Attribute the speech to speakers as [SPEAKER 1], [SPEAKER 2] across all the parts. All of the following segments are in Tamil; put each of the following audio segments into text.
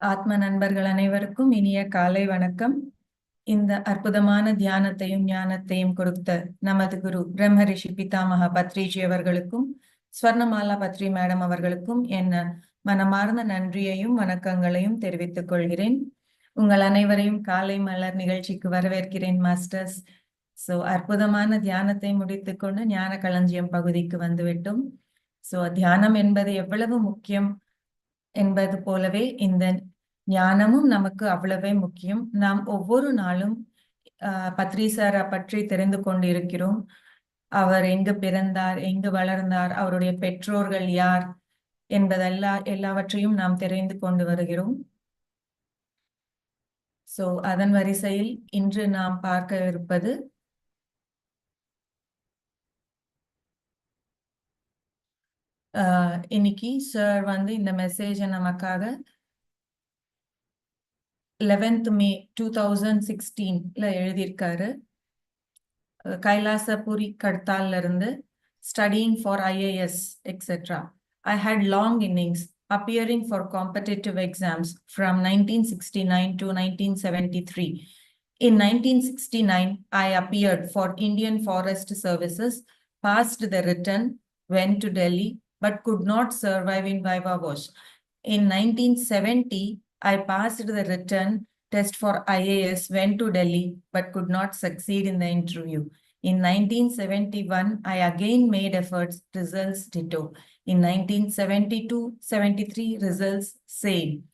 [SPEAKER 1] ஆத்ம நண்பர்கள் அனைவருக்கும் இனிய காலை வணக்கம். இந்த அற்புதமான தியானத்தையும் ஞானத்தையும் கொடுத்த நமது குரு பிரம்மரிஷி பிதாமகா பத்ரிஜி அவர்களுக்கும் ஸ்வர்ணமாலா பத்ரி மேடம் அவர்களுக்கும் என்ன மனமார்ந்த நன்றியையும் வணக்கங்களையும் தெரிவித்துக் கொள்கிறேன். உங்கள் அனைவரையும் காலை மலர் நிகழ்ச்சிக்கு வரவேற்கிறேன் மாஸ்டர்ஸ். சோ அற்புதமான தியானத்தை முடித்துக்கொண்டு ஞான களஞ்சியம் பகுதிக்கு வந்துவிட்டோம். சோ தியானம் என்பது எவ்வளவு முக்கியம் என்பது போலவே இந்த ஞானமும் நமக்கு அவ்வளவே முக்கியம். நாம் ஒவ்வொரு நாளும் ஆஹ் பற்றி தெரிந்து கொண்டிருக்கிறோம். அவர் எங்கு பிறந்தார் எங்கு வளர்ந்தார் அவருடைய பெற்றோர்கள் யார் என்பதெல்லாம் எல்லாவற்றையும் நாம் தெரிந்து கொண்டு வருகிறோம். சோ அதன் வரிசையில் இன்று நாம் பார்க்க இருப்பது ஆஹ் இன்னைக்கு சார் வந்து இந்த மெசேஜை நமக்காக லெவன்த் மே டூ தௌசண்ட் சிக்ஸ்டீன்ல எழுதியிருக்காரு அஹ் கைலாசபுரி கட்தால்ல இருந்து studying for IAS etcetera I had long innings appearing for competitive exams from 1969 to 1973. In 1969, I appeared for Indian Forest Services, passed the written, went to Delhi, but could not survive in Viva Vosh. In 1970, I passed the written test for IAS, went to Delhi, but could not succeed in the interview. In 1971, I again made efforts, results ditto. In 1972-73, results same.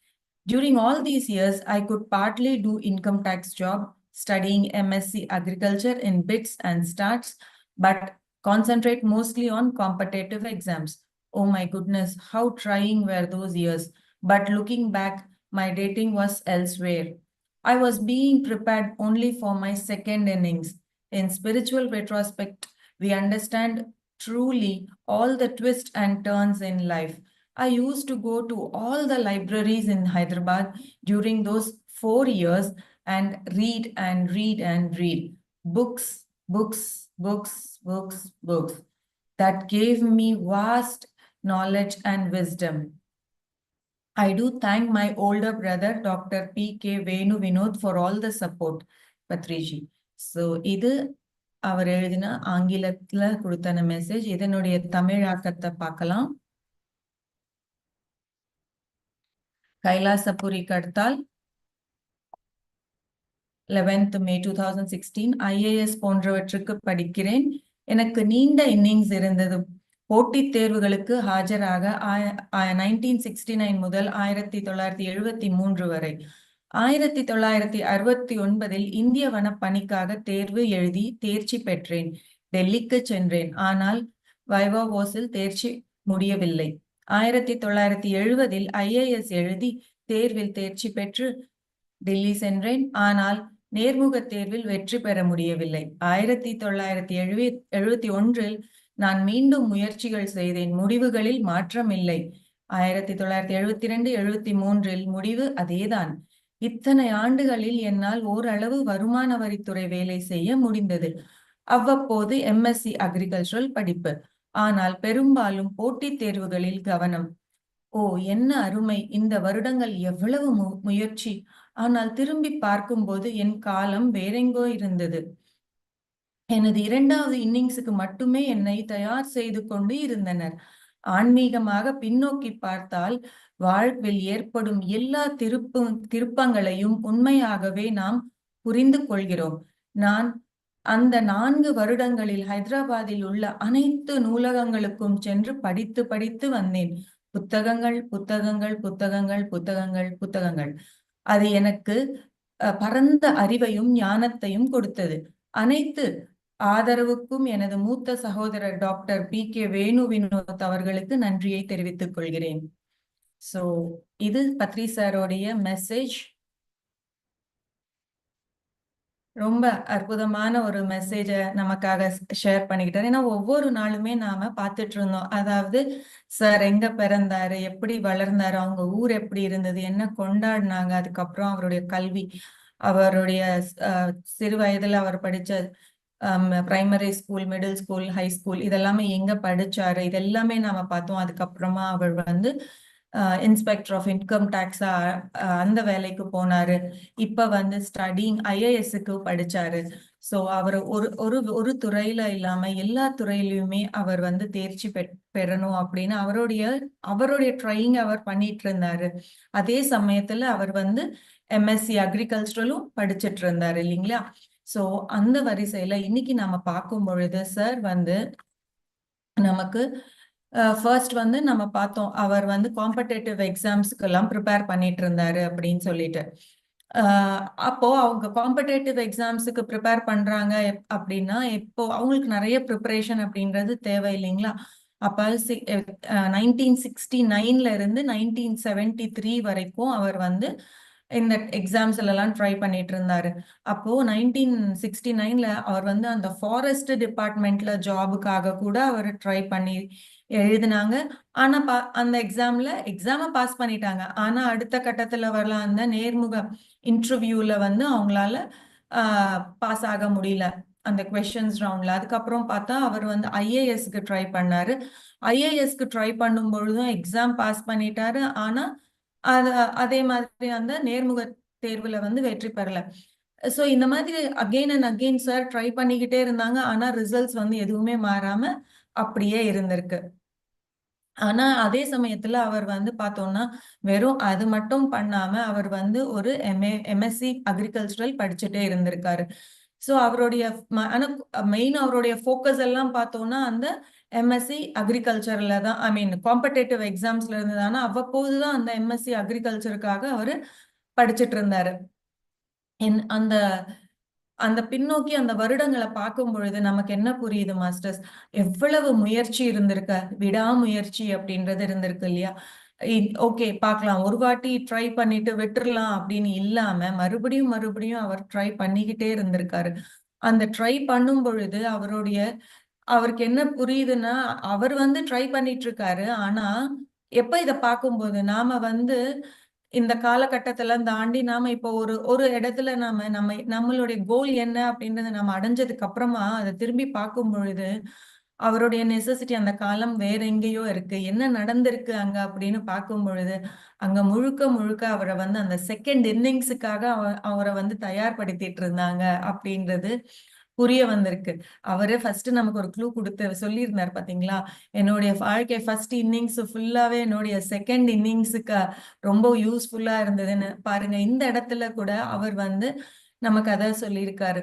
[SPEAKER 1] During all these years, I could partly do income tax job, studying MSc Agriculture in bits and starts, but concentrate mostly on competitive exams. Oh my goodness, how trying were those years. But looking back, my dating was elsewhere. I was being prepared only for my second innings. In spiritual retrospect, we understand truly all the twists and turns in life. I used to go to all the libraries in Hyderabad during those four years and read and read and read books, books, books, books, books that gave me vast knowledge and wisdom. I do thank my older brother, Dr. P. K. Venu Vinod, for all the support, Patriji. So, இது அவர் எழுதின ஆங்கிலத்துல கொடுத்தன மெசேஜ் இதனுடைய தமிழாக்கத்தை பார்க்கலாம் Kailasapuri கடத்தால் eleventh May two thousand sixteen IAS போன்றவற்றுக்கு படிக்கிறேன் எனக்கு நீண்ட இன்னிங்ஸ் இருந்தது போட்டித் தேர்வுகளுக்கு ஆஜராக நைன்டீன் சிக்ஸ்டி நைன் முதல் ஆயிரத்தி தொள்ளாயிரத்தி எழுபத்தி மூன்று வரை. ஆயிரத்தி தொள்ளாயிரத்தி அறுபத்தி ஒன்பதில் இந்திய வனப்பணிக்காக தேர்வு எழுதி தேர்ச்சி பெற்றேன். டெல்லிக்கு சென்றேன். ஆனால் வைவா தேர்ச்சி முடியவில்லை. ஆயிரத்தி தொள்ளாயிரத்தி எழுபதில் ஐஏஎஸ் எழுதி தேர்வில் தேர்ச்சி பெற்று டெல்லி சென்றேன். ஆனால் நேர்முக தேர்வில் வெற்றி பெற முடியவில்லை. ஆயிரத்தி தொள்ளாயிரத்தி எழுவி எழுபத்தி ஒன்றில் நான் மீண்டும் முயற்சிகள் செய்தேன். முடிவுகளில் மாற்றம் இல்லை ஆயிரத்தி தொள்ளாயிரத்தி எழுபத்தி ரெண்டு எழுபத்தி மூன்றில் முடிவு அதேதான். இத்தனை ஆண்டுகளில் என்னால் ஓரளவு வருமான வரித்துறை வேலை செய்ய முடிந்தது. அவ்வப்போது எம்எஸ்சி அக்ரிகல்ச்சரல் படிப்பு. ஆனால் பெரும்பாலும் போட்டித் தேர்வுகளில் கவனம். ஓ என்ன அருமை! இந்த வருடங்கள் எவ்வளவு முயற்சி! ஆனால் திரும்பி பார்க்கும்போது என் காலம் வேறெங்கோ இருந்தது. எனது இரண்டாவது இன்னிங்ஸுக்கு மட்டுமே என்னை தயார் செய்து கொண்டு இருந்தனர். ஆன்மீகமாக பின்னோக்கி பார்த்தால் வாழ்வில் ஏற்படும் எல்லா திருப்பு திருப்பங்களையும் உண்மையாகவே நாம் புரிந்து கொள்கிறோம். நான் அந்த நான்கு வருடங்களில் ஹைதராபாத்தில் உள்ள அனைத்து நூலகங்களுக்கும் சென்று படித்து படித்து வந்தேன். புத்தகங்கள் புத்தகங்கள் புத்தகங்கள் புத்தகங்கள் புத்தகங்கள். அது எனக்கு பரந்த அறிவையும் ஞானத்தையும் கொடுத்தது. அனைத்து ஆதரவுக்கும் எனது மூத்த சகோதரர் doctor P K Venu Vinod அவர்களுக்கு நன்றியை தெரிவித்துக் கொள்கிறேன். சோ இது பத்ரி சாரோடைய மெசேஜ் ரொம்ப அற்புதமான ஒரு மெசேஜ நமக்காக ஷேர் பண்ணிக்கிட்டாரு. ஏன்னா ஒவ்வொரு நாளுமே நாம பார்த்துட்டு இருந்தோம். அதாவது சார் எங்க பிறந்தாரு? எப்படி வளர்ந்தாரு? அவங்க ஊர் எப்படி இருந்தது? என்ன கொண்டாடினாங்க? அதுக்கப்புறம் அவருடைய கல்வி அவருடைய சிறு வயதுல அவர் படிச்ச primary school middle school high school இதெல்லாமே எங்க படிச்சாரு? இதெல்லாமே நாம பார்த்தோம். அதுக்கப்புறமா அவர் வந்து இன்ஸ்பெக்டர் ஆஃப் இன்கம் டேக்ஸா அந்த வேலைக்கு போனாரு. இப்ப வந்து ஸ்டடிங் ஐஏஎஸ்க்கு படிச்சாரு. சோ அவர் ஒரு ஒரு ஒரு துறையில இல்லாம எல்லா துறையிலயுமே அவர் வந்து தேர்ச்சி பெ- பெறணும் அப்படின்னு அவருடைய அவருடைய ட்ரைங் அவர் பண்ணிட்டு இருந்தாரு. அதே சமயத்துல அவர் வந்து எம்எஸ்சி அக்ரிகல்ச்சரலும் படிச்சிட்டு இருந்தாரு இல்லைங்களா? ஸோ அந்த வரிசையில இன்னைக்கு நாம பார்க்கும் பொழுது சார் வந்து நமக்கு ஃபர்ஸ்ட் வந்து நம்ம பார்த்தோம். அவர் வந்து காம்படேட்டிவ் எக்ஸாம்ஸ்க்கு எல்லாம் ப்ரிப்பேர் பண்ணிட்டு இருந்தாரு அப்படின்னு சொல்லிட்டு. அப்போ அவங்க காம்படேட்டிவ் எக்ஸாம்ஸுக்கு ப்ரிப்பேர் பண்றாங்க அப்படின்னா இப்போ அவங்களுக்கு நிறைய ப்ரிப்பரேஷன் அப்படின்றது தேவை இல்லைங்களா அப்போ சி நைன்டீன் சிக்ஸ்டி நைன்ல இருந்து நைன்டீன் செவன்டி த்ரீ வரைக்கும் அவர் வந்து இந்த எக்ஸாம்ஸ்ல எல்லாம் ட்ரை பண்ணிட்டு இருந்தாரு அப்போ நைன்டீன் சிக்ஸ்டி நைன்ல அவர் வந்து அந்த ஃபாரஸ்ட் டிபார்ட்மெண்ட்ல ஜாபுக்காக கூட அவர் ட்ரை பண்ணி எழுதினாங்க. ஆனா பா- அந்த எக்ஸாம்ல எக்ஸாம பாஸ் பண்ணிட்டாங்க. ஆனா அடுத்த கட்டத்துல வரலாம் அந்த நேர்முக இன்டர்வியூல வந்து அவங்களால பாஸ் ஆக முடியல. அந்த கொஷின்ஸ் ரவுண்ட்ல அதுக்கப்புறம் பார்த்தா அவர் வந்து ஐஏஎஸ்க்கு ட்ரை பண்ணாரு. ஐஏஎஸ்க்கு ட்ரை பண்ணும் பொழுதும் எக்ஸாம் பாஸ் பண்ணிட்டாரு. ஆனா அது அதே மாதிரி அந்த நேர்முக தேர்வுல வந்து வெற்றி பெறல. சோ இந்த மாதிரி again and again sir try பண்ணிக்கிட்டே இருந்தாங்க. ஆனா ரிசல்ட்ஸ் வந்து எதுவுமே மாறாம அப்படியே இருந்திருக்கு. ஆனா அதே சமயத்துல அவர் வந்து பார்த்தோம்னா வெறும் அது மட்டும் பண்ணாம அவர் வந்து ஒரு எம்ஏ எம்எஸ்சி அக்ரிகல்ச்சரல் படிச்சுட்டே இருந்திருக்காரு. ஸோ அவருடைய ஆனா மெயின் அவருடைய ஃபோக்கஸ் எல்லாம் பார்த்தோம்னா அந்த எம்எஸ்சி அக்ரிகல்ச்சர்ல தான் ஐ மீன் காம்படேட்டிவ் எக்ஸாம்ஸ்ல இருந்து தானே அவ்வப்போது தான் அந்த எம்எஸ்சி அக்ரிகல்ச்சருக்காக அவர் படிச்சிட்டு இருந்தாரு. என் அந்த அந்த பின்னோக்கி அந்த வருடங்களை பார்க்கும் பொழுது நமக்கு என்ன புரியுது மாஸ்டர்ஸ் எவ்வளவு முயற்சி இருந்திருக்க விடாமுயற்சி அப்படின்றது இருந்திருக்கு இல்லையா? ஓகே பார்க்கலாம். ஒரு வாட்டி ட்ரை பண்ணிட்டு விட்டுறலாம் அப்படின்னு இல்லாம மறுபடியும் மறுபடியும் அவர் ட்ரை பண்ணிக்கிட்டே இருந்திருக்காரு. அந்த ட்ரை பண்ணும் பொழுது அவருடைய அவருக்கு என்ன புரியுதுன்னா அவர் வந்து ட்ரை பண்ணிட்டு இருக்காரு ஆனா எப்ப இத பார்க்கும்போது நாம வந்து இந்த காலகட்டத்துல தாண்டி நாம இப்போ ஒரு ஒரு இடத்துல நாம நம்ம நம்மளுடைய கோல் என்ன அப்படின்றத நம்ம அடைஞ்சதுக்கு அப்புறமா அதை திரும்பி பார்க்கும் பொழுது அவருடைய நெசசிட்டி அந்த காலம் வேற எங்கேயோ இருக்கு. என்ன நடந்திருக்கு அங்க அப்படின்னு பார்க்கும் பொழுது அங்க முழுக்க முழுக்க அவரை வந்து அந்த செகண்ட் இன்னிங்ஸுக்காக அவரை வந்து தயார்படுத்திட்டு இருந்தாங்க அப்படின்றது புரிய வந்திருக்கு. அவரு ஃபர்ஸ்ட் நமக்கு ஒரு க்ளூ கொடுத்து சொல்லியிருந்தார் பாத்தீங்களா? என்னுடைய வாழ்க்கை ஃபர்ஸ்ட் இன்னிங்ஸ் ஃபுல்லாவே என்னுடைய செகண்ட் இன்னிங்ஸுக்கு ரொம்ப யூஸ்ஃபுல்லா இருந்ததுன்னு பாருங்க. இந்த இடத்துல கூட அவர் வந்து நமக்கு அதை சொல்லியிருக்காரு.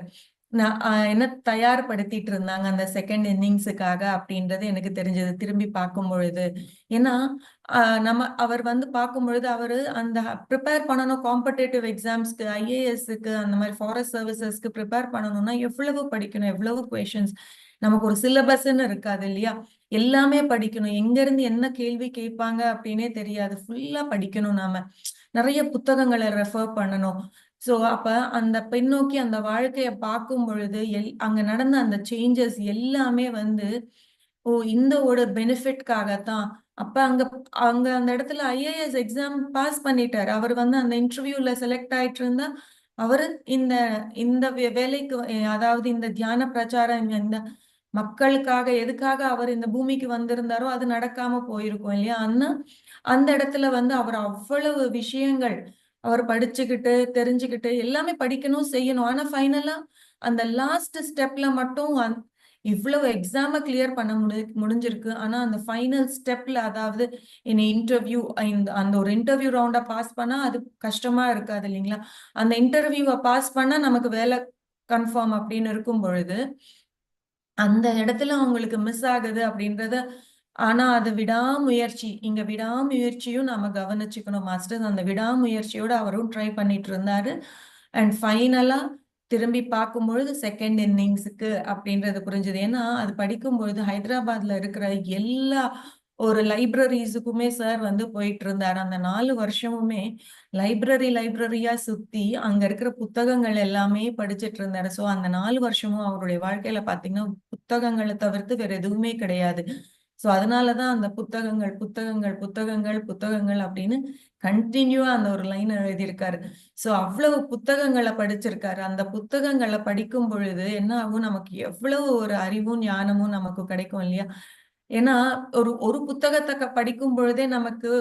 [SPEAKER 1] என்ன தயார்படுத்திட்டு இருந்தாங்க அந்த செகண்ட் இன்னிங்ஸுக்காக அப்படின்றது எனக்கு தெரிஞ்சது. திரும்பி பார்க்கும் பொழுது ஏன்னா ஆஹ் நம்ம அவர் வந்து பார்க்கும் பொழுது அவரு அந்த ப்ரிப்பேர் பண்ணணும் காம்படேட்டிவ் எக்ஸாம்ஸ்க்கு ஐஏஎஸ்க்கு அந்த மாதிரி ஃபாரஸ்ட் சர்வீசஸ்க்கு ப்ரிப்பேர் பண்ணணும்னா எவ்வளவு படிக்கணும் எவ்வளவு கொஷின்ஸ் நமக்கு ஒரு சிலபஸ்ன்னு இருக்காது இல்லையா? எல்லாமே படிக்கணும். எங்க இருந்து என்ன கேள்வி கேட்பாங்க அப்படின்னே தெரியாது. ஃபுல்லா படிக்கணும் நாம. நிறைய புத்தகங்களை ரெஃபர் பண்ணணும். ஸோ அப்ப அந்த பின்னோக்கி அந்த வாழ்க்கைய பார்க்கும் பொழுது எல் அங்க நடந்த அந்த சேஞ்சஸ் எல்லாமே வந்து ஓ இந்த ஒரு பெனிஃபிட்காகத்தான் அப்ப அங்க அங்க அந்த இடத்துல ஐஏஎஸ் எக்ஸாம் பாஸ் பண்ணிட்டாரு. அவர் வந்து அந்த இன்டர்வியூல செலக்ட் ஆயிட்டு இருந்தா அவரு இந்த இந்த வே- வேலைக்கு அதாவது இந்த தியான பிரச்சாரம் இந்த- இந்த மக்களுக்காக எதுக்காக அவர் இந்த பூமிக்கு வந்திருந்தாரோ அது நடக்காம போயிருக்கும் இல்லையா? அண்ணா அந்த இடத்துல வந்து அவர் அவ்வளவு விஷயங்கள் அவர் படிச்சுக்கிட்டு தெரிஞ்சுக்கிட்டு எல்லாமே படிக்கணும் செய்யணும். ஆனா ஃபைனலா அந்த லாஸ்ட் ஸ்டெப்ல மட்டும் இவ்வளவு எக்ஸாம கிளியர் பண்ண முடி முடிஞ்சிருக்கு. ஆனா அந்த ஃபைனல் ஸ்டெப்ல அதாவது இனி இன்டர்வியூ இந்த அந்த ஒரு இன்டர்வியூ ரவுண்டா பாஸ் பண்ணா அது கஷ்டமா இருக்காது இல்லைங்களா? அந்த இன்டர்வியூவை பாஸ் பண்ணா நமக்கு வேலை கன்ஃபார்ம் அப்படின்னு இருக்கும் பொழுது அந்த இடத்துல அவங்களுக்கு மிஸ் ஆகுது அப்படின்றத ஆனா அது விடாமுயற்சி. இங்க விடாமுயற்சியும் நாம கவனிச்சுக்கணும். மாஸ்டர் அந்த விடாமுயற்சியோட அவரும் ட்ரை பண்ணிட்டு இருந்தாரு அண்ட் ஃபைனலா திரும்பி பார்க்கும் பொழுது செகண்ட் இன்னிங்ஸுக்கு அப்படின்றது புரிஞ்சது. ஏன்னா அது படிக்கும் பொழுது ஹைதராபாத்ல இருக்கிற எல்லா ஒரு லைப்ரரிஸுக்குமே சார் வந்து போயிட்டு இருந்தார் அந்த நாலு வருஷமுமே லைப்ரரி லைப்ரரியா சுத்தி அங்க இருக்கிற புத்தகங்கள் எல்லாமே படிச்சுட்டு இருந்தாரு ஸோ அந்த நாலு வருஷமும் அவருடைய வாழ்க்கையில பாத்தீங்கன்னா புத்தகங்களை தவிர்த்து வேற எதுவுமே கிடையாது. சோ அதனாலதான் அந்த புத்தகங்கள் புத்தகங்கள் புத்தகங்கள் புத்தகங்கள் அப்படின்னு கண்டினியூவா அந்த ஒரு லைன் எழுதியிருக்காரு. சோ அவ்வளவு புத்தகங்களை படிச்சிருக்காரு. அந்த புத்தகங்களை படிக்கும் பொழுது என்ன ஆகும்? நமக்கு எவ்வளவு ஒரு அறிவும் ஞானமும் நமக்கு கிடைக்கும் இல்லையா? ஏன்னா ஒரு ஒரு புத்தகத்தை படிக்கும் பொழுதே நமக்கு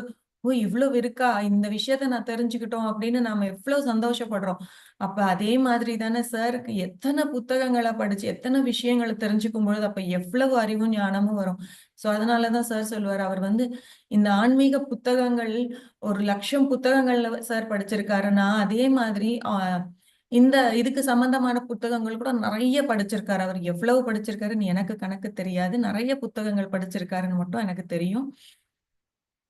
[SPEAKER 1] ஓ இவ்வளவு இருக்கா? இந்த விஷயத்த நான் தெரிஞ்சுக்கிட்டோம் அப்படின்னு நாம எவ்வளவு சந்தோஷப்படுறோம். அப்ப அதே மாதிரி தானே சார்? எத்தனை புத்தகங்களை படிச்சு எத்தனை விஷயங்களை தெரிஞ்சுக்கும் பொழுது அப்ப எவ்வளவு அறிவும் ஞானமும் வரும். சோ அதனாலதான் சார் சொல்லுவார். அவர் வந்து இந்த ஆன்மீக புத்தகங்கள் ஒரு லட்சம் புத்தகங்கள்ல சார் படிச்சிருக்காரு நான் அதே மாதிரி ஆஹ் இந்த இதுக்கு சம்பந்தமான புத்தகங்கள் கூட நிறைய படிச்சிருக்காரு. அவர் எவ்வளவு படிச்சிருக்காருன்னு எனக்கு கணக்கு தெரியாது. நிறைய புத்தகங்கள் படிச்சிருக்காருன்னு மட்டும் எனக்கு தெரியும்.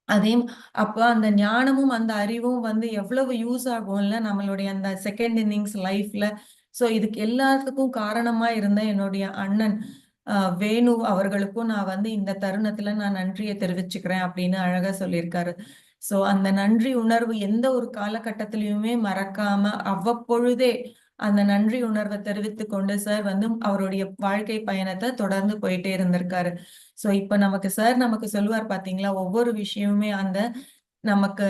[SPEAKER 1] அதே அப்போ அந்த ஞானமும் அந்த அறிவும் வந்து எவ்வளவு யூஸ் ஆகும்ல நம்மளுடைய அந்த செகண்ட் இன்னிங்ஸ் லைஃப்ல ஸோ இதுக்கு எல்லாத்துக்கும் காரணமா இருந்த என்னுடைய அண்ணன் வேணு அவர்களுக்கும் நான் வந்து இந்த தருணத்துல நான் நன்றியை தெரிவிச்சுக்கிறேன் அப்படின்னு அழகா சொல்லியிருக்காரு. ஸோ அந்த நன்றி உணர்வு எந்த ஒரு காலகட்டத்திலயுமே மறக்காம அவ்வப்பொழுதே அந்த நன்றி உணர்வை தெரிவித்து கொண்டு சார் வந்து அவருடைய வாழ்க்கை பயணத்தை தொடர்ந்து போயிட்டே இருந்திருக்காரு. சோ இப்ப நமக்கு சார் நமக்கு சொல்லுவார் பாத்தீங்களா? ஒவ்வொரு விஷயமுமே அந்த நமக்கு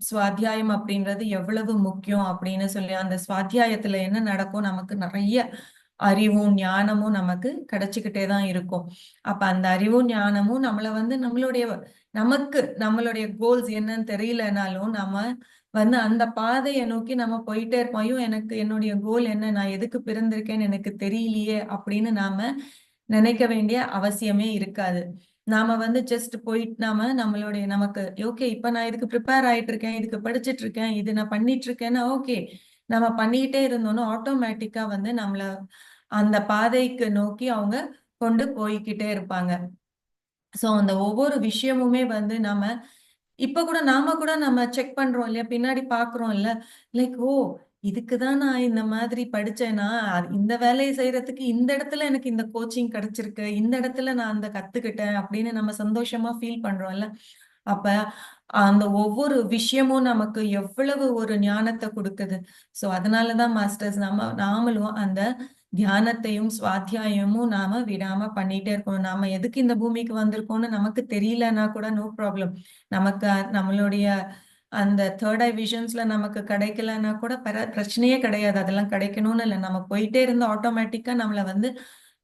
[SPEAKER 1] சுவாத்தியாயம் அப்படின்றது எவ்வளவு முக்கியம் அப்படின்னு சொல்லி அந்த சுவாத்தியாயத்துல என்ன நடக்கும்? நமக்கு நிறைய அறிவும் ஞானமும் நமக்கு கிடைச்சிக்கிட்டே தான் இருக்கும். அப்ப அந்த அறிவும் ஞானமும் நம்மள வந்து நம்மளுடைய நமக்கு நம்மளுடைய கோல்ஸ் என்னன்னு தெரியலனாலும் நம்ம வந்து அந்த பாதையை நோக்கி நம்ம போயிட்டே இருப்போம். ஐயோ எனக்கு என்னுடைய கோல் என்ன? நான் எதுக்கு பிறந்திருக்கேன்னு எனக்கு தெரியலையே அப்படின்னு நாம நினைக்க வேண்டிய அவசியமே இருக்காது. நாம வந்து ஜஸ்ட் போயிட்டு நாம நம்மளுடைய நமக்கு ஓகே இப்ப நான் இதுக்கு ப்ரிப்பேர் ஆயிட்டு இருக்கேன் இதுக்கு படிச்சிட்டு இருக்கேன் இது நான் பண்ணிட்டு இருக்கேன்னா ஓகே. நம்ம பண்ணிக்கிட்டே இருந்தோம்னா ஆட்டோமேட்டிக்கா வந்து நம்மள அந்த பாதைக்கு நோக்கி அவங்க கொண்டு போய்க்கிட்டே இருப்பாங்க. சோ அந்த ஒவ்வொரு விஷயமுமே வந்து நாம இப்ப கூட நாம கூட நம்ம செக் பண்றோம் இல்லையா? பின்னாடி பாக்குறோம் இல்ல லைக் ஓ இதுக்குதான் நான் இந்த மாதிரி படிச்சேன்னா அது- இந்த வேலையை செய்யறதுக்கு இந்த இடத்துல எனக்கு இந்த கோச்சிங் கிடைச்சிருக்கு. இந்த இடத்துல நான் அந்த கத்துக்கிட்டேன். அப்படின்னு நம்ம சந்தோஷமா ஃபீல் பண்றோம்ல. அப்ப அந்த ஒவ்வொரு விஷயமும் நமக்கு எவ்வளவு ஒரு ஞானத்தை கொடுக்குது. சோ அதனாலதான் மாஸ்டர்ஸ் நம்ம நாமளும் அந்த தியானத்தையும் சுவாத்தியாயமும் நாம விடாம பண்ணிட்டே இருக்கணும். நாம எதுக்கு இந்த பூமிக்கு வந்திருக்கோம்னு நமக்கு தெரியலன்னா கூட நோ ப்ராப்ளம் நமக்கு நம்மளுடைய அந்த தேர்ட் ஐ விஷன்ஸ்ல நமக்கு கிடைக்கலன்னா கூட பர பிரச்சனையே கிடையாது. அதெல்லாம் கிடைக்கணும்னு இல்லை. நம்ம போயிட்டே இருந்து ஆட்டோமேட்டிக்கா நம்மள வந்து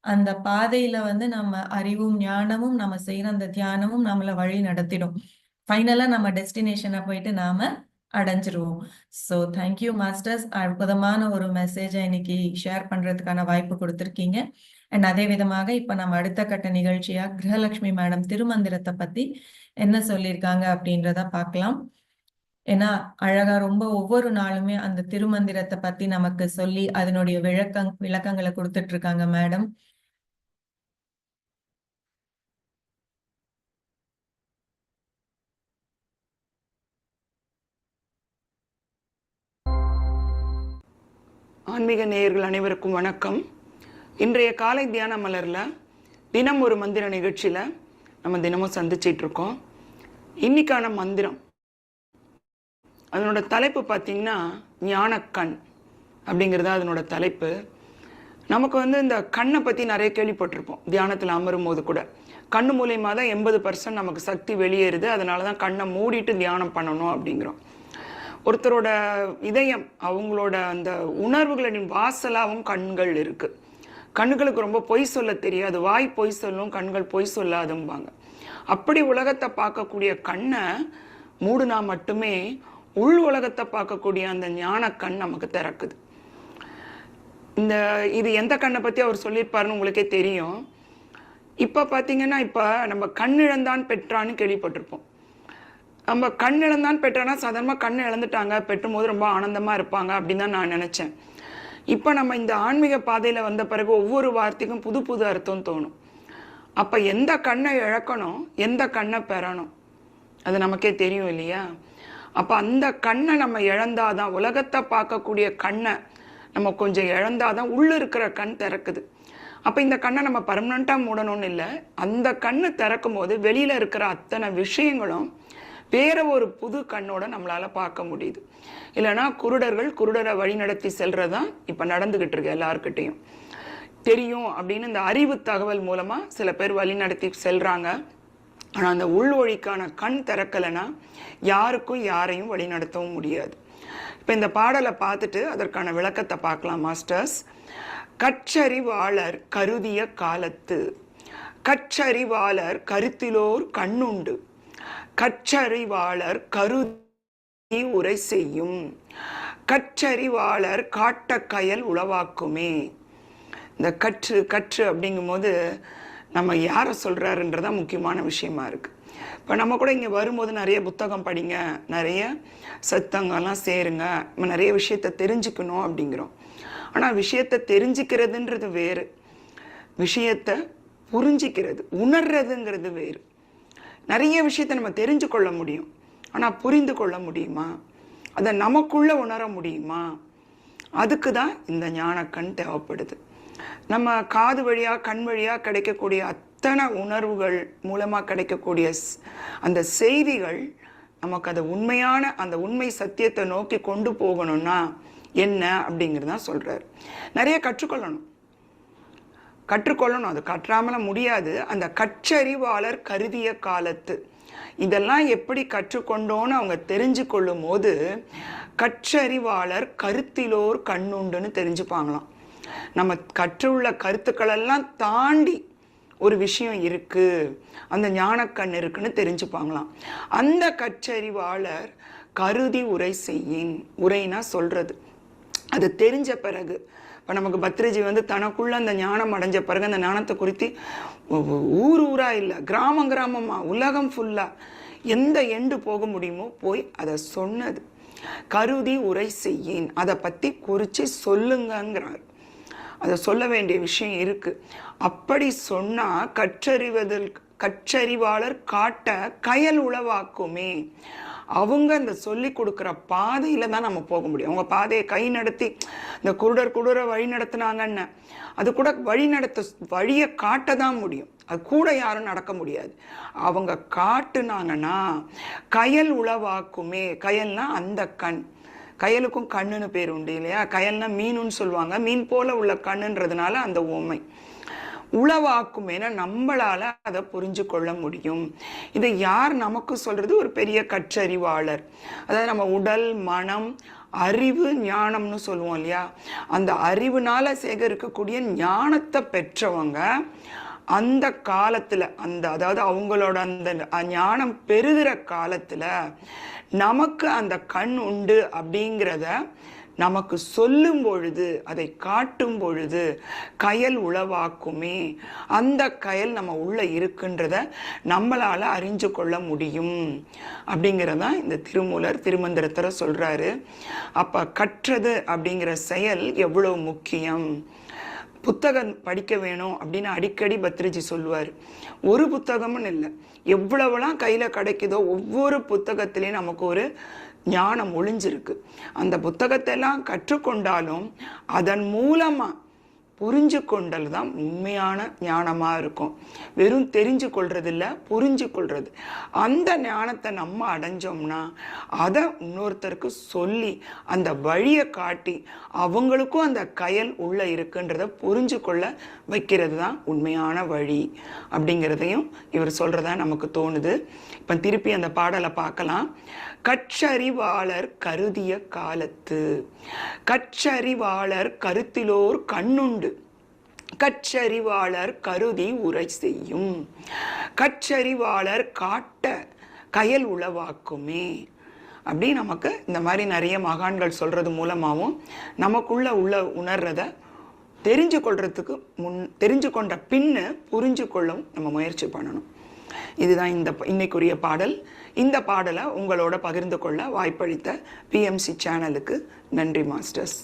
[SPEAKER 1] அந்த பாதையில வந்து நம்ம அறிவும் ஞானமும் நம்ம செய்யற அந்த தியானமும் நம்மள வழி நடத்திடும். ஃபைனலா நம்ம டெஸ்டினேஷனை போயிட்டு நாம அடைஞ்சிருவோம். ஸோ தேங்க்யூ மாஸ்டர்ஸ் அற்புதமான ஒரு மெசேஜை இன்னைக்கு ஷேர் பண்றதுக்கான வாய்ப்பு கொடுத்துருக்கீங்க. அண்ட் அதே விதமாக இப்போ நம்ம அடுத்த கட்ட நிகழ்ச்சியா கிரகலட்சுமி மேடம் திருமந்திரத்தை பத்தி என்ன சொல்லியிருக்காங்க அப்படின்றத பார்க்கலாம். ஏன்னா அழகா ரொம்ப ஒவ்வொரு நாளுமே அந்த திருமந்திரத்தை பத்தி நமக்கு சொல்லி அதனுடைய விளக்கங் விளக்கங்களை கொடுத்துட்டு இருக்காங்க மேடம்.
[SPEAKER 2] ஆன்மீக நேயர்கள் அனைவருக்கும் வணக்கம். இன்றைய காலை தியான மலரில் தினம் ஒரு மந்திர நிகழ்ச்சியில் நம்ம தினமும் சந்திச்சிட்டு இருக்கோம். இன்னைக்கான மந்திரம். அதனோட தலைப்பு பார்த்திங்கன்னா ஞானக்கண் அப்படிங்கிறது அதனோட தலைப்பு. நமக்கு வந்து இந்த கண்ணை பற்றி நிறைய கேள்விப்பட்டிருப்போம். தியானத்தில் அமரும் போது கூட. கண் மூலியமாக தான் எண்பது பர்சன்ட் நமக்கு சக்தி வெளியேறுது. அதனால தான் கண்ணை மூடிட்டு தியானம் பண்ணணும் அப்படிங்கிறோம். ஒருத்தரோட இதயம் அவங்களோட அந்த உணர்வுகளின் வாசலாகவும் கண்கள் இருக்கு. கண்களுக்கு ரொம்ப பொய் சொல்ல தெரியாது. வாய் பொய் சொல்லும் கண்கள் பொய் சொல்லாதும்பாங்க. அப்படி உலகத்தை பார்க்கக்கூடிய கண்ணை மூடுனா மட்டுமே உள் உலகத்தை பார்க்கக்கூடிய அந்த ஞான கண் நமக்கு திறக்குது. இந்த இது எந்த கண்ணை பற்றி அவர் சொல்லியிருப்பாருன்னு உங்களுக்கே தெரியும். இப்போ பார்த்தீங்கன்னா இப்போ நம்ம கண்ணிழந்தான் பெற்றான்னு கேள்விப்பட்டிருப்போம். நம்ம கண் இழந்தான் பெற்றானா சாதாரணமாக கண் இழந்துட்டாங்க. பெட்டும் போது ரொம்ப ஆனந்தமாக இருப்பாங்க அப்படின்னு தான் நான் நினச்சேன். இப்போ நம்ம இந்த ஆன்மீக பாதையில் வந்த பிறகு ஒவ்வொரு வார்த்தைக்கும் புது புது அர்த்தம் தோணும். அப்போ எந்த கண்ணை இழக்கணும் எந்த கண்ணை பெறணும்? அது நமக்கே தெரியும் இல்லையா? அப்போ அந்த கண்ணை நம்ம இழந்தாதான் உலகத்தை பார்க்கக்கூடிய கண்ணை நம்ம கொஞ்சம் இழந்தாதான் உள்ளே இருக்கிற கண் திறக்குது. அப்போ இந்த கண்ணை நம்ம பர்மனண்ட்டாக மூடணும்னு இல்லை அந்த கண்ணு திறக்கும் போது வெளியில் இருக்கிற அத்தனை விஷயங்களும் வேற ஒரு புது கண்ணோட நம்மளால பார்க்க முடியுது. இல்லைன்னா குருடர்கள் குருடரை வழிநடத்தி செல்றதான் இப்போ நடந்துகிட்டு இருக்கு எல்லாருக்கிட்டையும் தெரியும் அப்படின்னு இந்த அறிவு தகவல் மூலமா சில பேர் வழிநடத்தி செல்றாங்க. ஆனால் அந்த உள்வழிக்கான கண் திறக்கலைன்னா யாருக்கும் யாரையும் வழிநடத்தவும் முடியாது. இப்போ இந்த பாடலை பார்த்துட்டு அதற்கான விளக்கத்தை பார்க்கலாம் மாஸ்டர்ஸ். கற்றறிவாளர் கருதிய காலத்து. கற்றறிவாளர் கருத்திலோர் கண்ணுண்டு. கற்றறிவாளர் கருதி உரை செய்யும். கற்றறிவாளர் காட்ட கயல் உளவாக்குமே. இந்த கற்று கற்று அப்படிங்கும்போது நம்ம யாரை சொல்கிறாருன்றதான் முக்கியமான விஷயமா இருக்குது இப்போ நம்ம கூட இங்கே வரும்போது நிறைய புத்தகம் படிங்க நிறைய சத்தங்கள்லாம் சேருங்க நம்ம நிறைய விஷயத்த தெரிஞ்சுக்கணும் அப்படிங்கிறோம். ஆனால் விஷயத்தை தெரிஞ்சுக்கிறதுன்றது வேறு. விஷயத்தை புரிஞ்சிக்கிறது உணர்றதுங்கிறது வேறு. நிறைய விஷயத்தை நம்ம தெரிஞ்சு கொள்ள முடியும். ஆனால் புரிந்து கொள்ள முடியுமா? அதை நமக்குள்ளே உணர முடியுமா? அதுக்கு தான் இந்த ஞானக்கண் தேவைப்படுது. நம்ம காது வழியாக கண் வழியாக கிடைக்கக்கூடிய அத்தனை உணர்வுகள் மூலமாக கிடைக்கக்கூடிய அந்த செய்திகள் நமக்கு அதை உண்மையான அந்த உண்மை சத்தியத்தை நோக்கி கொண்டு போகணும்னா என்ன அப்படிங்கிறதான் சொல்கிறார் நிறைய கற்றுக்கொள்ளணும். கற்றுக்கொள்ளணும். அது கற்றாமல முடியாது. அந்த கற்றறிவாளர் கருதிய காலத்து. இதெல்லாம் எப்படி கற்றுக்கொண்டோன்னு அவங்க தெரிஞ்சு கொள்ளும் போது கற்றறிவாளர் கருத்திலோர் கண்ணுண்டுன்னு தெரிஞ்சுப்பாங்களாம். நம்ம கற்றுள்ள கருத்துக்களெல்லாம் தாண்டி ஒரு விஷயம் இருக்கு அந்த ஞானக்கண் இருக்குன்னு தெரிஞ்சுப்பாங்களாம். அந்த கற்றறிவாளர் கருதி உரை செய்யின் உரைனா சொல்றது. அது தெரிஞ்ச பிறகு இப்போ நமக்கு பத்ரிஜி வந்து தனக்குள்ள அந்த ஞானம் அடைஞ்ச பிறகு அந்த ஞானத்தை குறித்து ஊர் ஊரா இல்லை கிராமம் கிராமமா உலகம் ஃபுல்லா எந்த எண்டு போக முடியுமோ போய் அதை சொன்னது. கருதி உரை செய்யின். அதை பற்றி குறித்து சொல்லுங்கங்கிறார். அதை சொல்ல வேண்டிய விஷயம் இருக்கு. அப்படி சொன்னா கற்றறிவதற்கு கற்றறிவாளர் காட்ட கயல் உளவாக்குமே. அவங்க அந்த சொல்லி கொடுக்குற பாதையில தான் நம்ம போக முடியும். அவங்க பாதையை கை நடத்தி இந்த குருடர் குருடரை வழி நடத்துனாங்கன்னு. அது கூட வழி நடத்த வழியை காட்ட தான் முடியும். அது கூட யாரும் நடக்க முடியாது. அவங்க காட்டுனாங்கன்னா கயல் உளவாக்குமே. கயல்னா அந்த கண். கயலுக்கும் கண்ணுன்னு பேர் உண்டு இல்லையா? கயல்னா மீனுன்னு சொல்லுவாங்க. மீன் போல உள்ள கண்ணுன்றதுனால அந்த உளவாக்கும் என நம்மளால அதை புரிஞ்சு கொள்ள முடியும். இதை யார் நமக்கு சொல்றது? ஒரு பெரிய கற்றறிவாளர். அதாவது நம்ம உடல் மனம் அறிவு ஞானம்னு சொல்லுவோம் இல்லையா? அந்த அறிவுனால சேகரிக்கக்கூடிய ஞானத்தை பெற்றவங்க அந்த காலத்துல அந்த அதாவது அவங்களோட அந்த ஞானம் பெறுகிற காலத்துல நமக்கு அந்த கண் உண்டு அப்படிங்கிறத நமக்கு சொல்லும் பொழுது அதை காட்டும் பொழுது கயல் உளவாக்குமே. அந்த கயல் நம்ம உள்ள இருக்குன்றத நம்மளால அறிஞ்சு கொள்ள முடியும். அப்படிங்கிறதான் இந்த திருமூலர் திருமந்திரத்துல சொல்றாரு. அப்ப கற்றது அப்படிங்கிற செயல் எவ்வளவு முக்கியம்? புத்தகம் படிக்க வேணும் அப்படின்னு அடிக்கடி பத்ரிஜி சொல்லுவார். ஒரு புத்தகம்னு இல்லை. எவ்வளவுலாம் கையில் கிடைக்குதோ ஒவ்வொரு புத்தகத்திலையும் நமக்கு ஒரு ஞானம் ஒளிஞ்சிருக்கு. அந்த புத்தகத்தை எல்லாம் கற்றுக்கொண்டாலும் அதன் மூலமாக புரிஞ்சு கொண்டல் தான் உண்மையான ஞானமாக இருக்கும். வெறும் தெரிஞ்சு கொள்றது இல்லை புரிஞ்சு கொள்றது அந்த ஞானத்தை நம்ம அடைஞ்சோம்னா அதை இன்னொருத்தருக்கு சொல்லி அந்த வழியை காட்டி அவங்களுக்கும் அந்த கயல் உள்ளே இருக்குன்றத புரிஞ்சு கொள்ள வைக்கிறது தான் உண்மையான வழி. அப்படிங்கிறதையும் இவர் சொல்கிறதா நமக்கு தோணுது. இப்போ திருப்பி அந்த பாடலை பார்க்கலாம். கற்றறிவாளர் கருதிய காலத்து. கற்றறிவாளர் கருத்திலோர் கண்ணுண்டு. கற்றறிவாளர் கருதி உரை செய்யும். கற்றறிவாளர் காட்ட கயல் உளவாக்குமே. அப்படி நமக்கு இந்த மாதிரி நிறைய மகான்கள் சொல்றது மூலமாகவும் நமக்குள்ள உள்ள உணர்றத தெரிஞ்சு கொள்றதுக்கு முன் தெரிஞ்சு கொண்ட பின்னு புரிஞ்சு கொள்ளவும் நம்ம முயற்சி பண்ணணும். இதுதான் இந்த இன்னைக்குரிய பாடல். இந்த பாடலை உங்களோட பகிர்ந்து கொள்ள வாய்ப்பளித்த பிஎம்சி சேனலுக்கு நன்றி மாஸ்டர்ஸ்